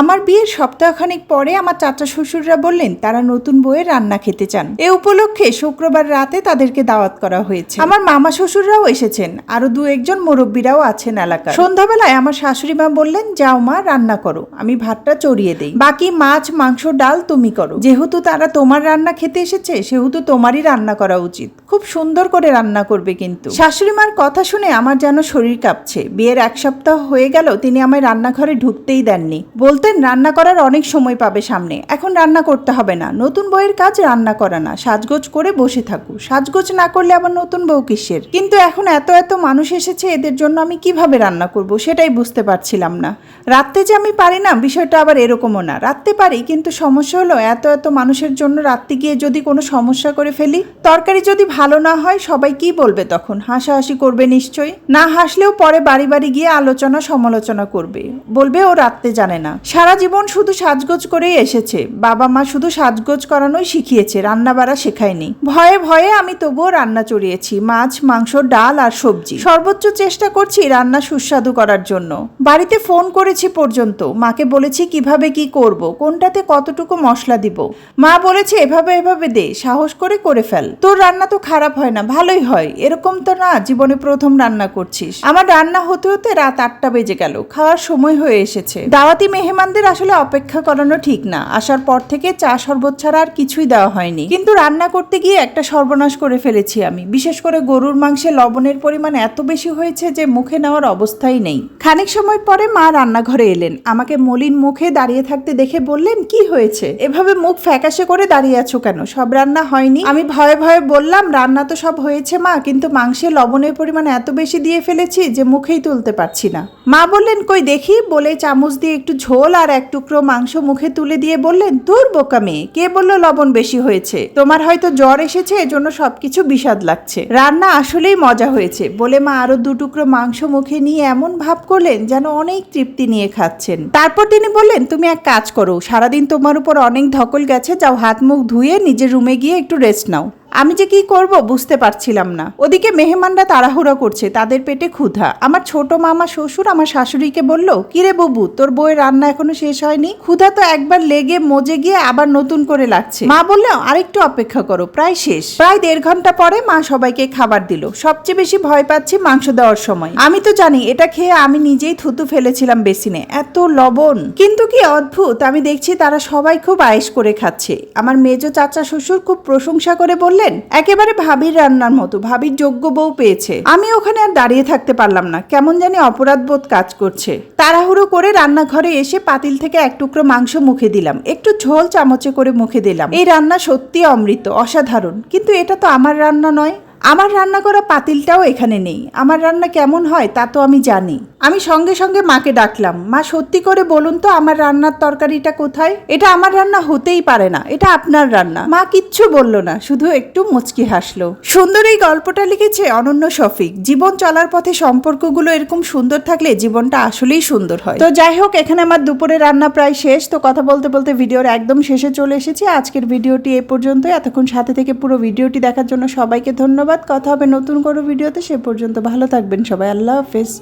আমার বিয়ের সপ্তাহখানেক পরে আমার চাচা শ্বশুররা বললেন, তারা নতুন বইয়ের রান্না খেতে চান। এ উপলক্ষে শুক্রবার রাতে তাদেরকে দাওয়াত করা হয়েছে। আমার মামা শ্বশুররাও এসেছেন আরও দু একজন মুরব্বীরাও আছেন এলাকায় সন্ধ্যাবেলায় আমার শাশুড়ি মা বললেন, যাও মা, রান্না করো, আমি ভাতটা চড়িয়ে দেই। বাকি মাছ, মাংস, ডাল তুমি করো। যেহেতু তারা তোমার রান্না খেতে এসেছে, সেহেতু তোমারই রান্না করা উচিত। খুব সুন্দর করে রান্না করবে কিন্তু। শাশুড়ি মার কথা শুনে আমার যেন শরীর কাঁপছে। বিয়ের এক সপ্তাহ হয়ে গেল, তিনি আমায় রান্নাঘরে ঢুকতেই দেননি। বলতেন রান্না করার অনেক সময় পাবে সামনে। এখন রান্না করতে হবে না। নতুন বইয়ের কাজ রান্না করা না। সাজগোজ করে বসে থাকু। সাজগোজ না করলে আবার নতুন বউ কিসের? কিন্তু এখন এত এত মানুষ এসেছে, এদের জন্য আমি কীভাবে রান্না করব সেটাই বুঝতে পারছিলাম না। রাত্রে যে আমি পারি না, বিষয়টা আবার এরকমও না। রাত্রে পারি, কিন্তু সমস্যা হলো এত এত মানুষের জন্য রাত্রে গিয়ে যদি কোনো সমস্যা করে ফেলি, তরকারি যদি ভালো না হয়, সবাই কি বলবে তখন? হাসাহাসি করবে নিশ্চয়ই? না হাসলেও পরে বাড়ি বাড়ি গিয়ে আলোচনা সমালোচনা করবে। বলবে ও রাত্রে জানে না। সারা জীবন শুধু সাজগোজ করেই এসেছে। বাবা মা শুধু সাজগোজ করানোই শিখিয়েছে রান্না বাড়া শেখায়নি। ভয়ে ভয়ে আমি তবুও রান্না চড়িয়েছি, মাছ, মাংস, ডাল আর সবজি। সর্বোচ্চ চেষ্টা করছি রান্না সুস্বাদু করার জন্য। বাড়িতে ফোন করেছি পর্যন্ত, মাকে বলেছি কীভাবে কি করব, কোনটাতে কতটুকু মশলা দিব। মা বলেছে, এভাবে এভাবে দে, সাহস করে করে ফেল। তোর রান্না তো খারাপ হয় না, ভালোই হয়। এরকম তো না, জীবনে প্রথম রান্না করছিস। আমার রান্না হতে হতে রাত আটটা বেজে গেল, খাওয়ার সময় হয়ে এসেছে। দাওয়াতি মেহমানদের আসলে অপেক্ষা করানো ঠিক না। আসার পর থেকে চা শরবত ছাড়া আর কিছুই দেওয়া হয়নি। কিন্তু রান্না করতে গিয়ে একটা সর্বনাশ করে ফেলেছি আমি। বিশেষ করে গরুর মাংসে লবণের পরিমাণ এত বেশি হয়েছে যে মুখে নেওয়ার অবস্থাই নেই। খানিক সময় পরে মা রান্নাঘরে এলেন। আমাকে মলিন মুখে দাঁড়িয়ে থাকতে দেখে বললেন, কি হয়েছে? এভাবে মুখ ফ্যাকাশে করে দাঁড়িয়ে আছো কেন? সব রান্না হয়নি? আমি ভয়ে ভয়ে বললাম, রান্না তো সব হয়েছে মা, কিন্তু মাংসে লবণের পরিমাণ এত বেশি দিয়ে ফেলেছি যে মুখেই তুলতে পারছি না। মা বললেন, কই দেখি? বলে চামচ দিয়ে একটু ঝোল আর এক টুকরো মাংস মুখে তুলে দিয়ে বললেন, তোর বোকা মেয়ে, কে বলল লবণ বেশি হয়েছে? তোমার হয়তো জ্বর এসেছে, এজন্য সবকিছু বিষাদ লাগছে। রান্না আসলেই মজা হয়েছে। বলে মা আরও দু টুকরো মাংস মুখে নিয়ে এমন ভাব করলেন যেন অনেক তৃপ্তি নিয়ে খাচ্ছেন। তারপর তিনি বললেন, তুমি এক কাজ করো, সারাদিন তোমার উপর অনেক ধকল গেছে, যাও হাত মুখ ধুয়ে নিজের রুমে গিয়ে একটু রেস্ট নাও। আমি যে কি করব বুঝতে পারছিলাম না। ওদিকে মেহমানরা তাড়াহুড়ো করছে, তাদের পেটে ক্ষুধা। আমার ছোট মামা শ্বশুর আমার শাশুড়িকে বলল, কিরে বাবু, তোর বইয়ের রান্না এখনও শেষ হয়নি? ক্ষুধা তো একবার লেগে মজে গিয়ে আবার নতুন করে লাগছে। মা বলল, আরেকটু অপেক্ষা করো, প্রায় শেষ। প্রায় দেড় ঘণ্টা পরে মা সবাইকে খাবার দিল। সবচেয়ে বেশি ভয় পাচ্ছি মাংস দেওয়ার সময়। আমি তো জানি, এটা খেয়ে আমি নিজেই থুতু ফেলেছিলাম বেসিনে। এত লবণ। কিন্তু কি অদ্ভুত, আমি দেখছি তারা সবাই খুব আয়েস করে খাচ্ছে। আমার মেজ চাচা শ্বশুর খুব প্রশংসা করে বললেন একেবারে ভাবির রান্নার মতো, ভাবির যোগ্য বউ পেয়েছে। আমি ওখানে আর দাঁড়িয়ে থাকতে পারলাম না, কেমন জানি অপরাধ বোধ কাজ করছে। তাড়াহুড়ো করে রান্নাঘরে এসে পাতিল থেকে এক টুকরো মাংস মুখে দিলাম, একটু ঝোল চামচে করে মুখে দিলাম। এই রান্না সত্যি অমৃত, অসাধারণ, কিন্তু এটা তো আমার রান্না নয়। আমার রান্না করা পাতিলটাও এখানে নেই, আমার রান্না কেমন হয় তা তো আমি জানি। আমি সঙ্গে সঙ্গে মাকে ডাকলাম, মা, সত্যি করে বলুন তো আমার রান্নার তরকারিটা কোথায়? এটা আমার রান্না হতেই পারে না, এটা আপনার রান্না। মা কিচ্ছু বলল না, শুধু একটু মুচকি হাসলো। সুন্দর এই গল্পটা লিখেছে অনন্য শফিক। জীবন চলার পথে সম্পর্কগুলো এরকম সুন্দর থাকলে জীবনটা আসলেই সুন্দর হয়। তো যাই হোক, এখানে আমার দুপুরে রান্না প্রায় শেষ। তো কথা বলতে বলতে ভিডিওর একদম শেষে চলে এসেছি। আজকের ভিডিওটি এ পর্যন্তই। এতক্ষণ সাথে থেকে পুরো ভিডিওটি দেখার জন্য সবাইকে ধন্যবাদ। কথা হবে নতুন কোনো ভিডিওতে। সে পর্যন্ত ভালো থাকবেন সবাই। আল্লাহ হাফেজ।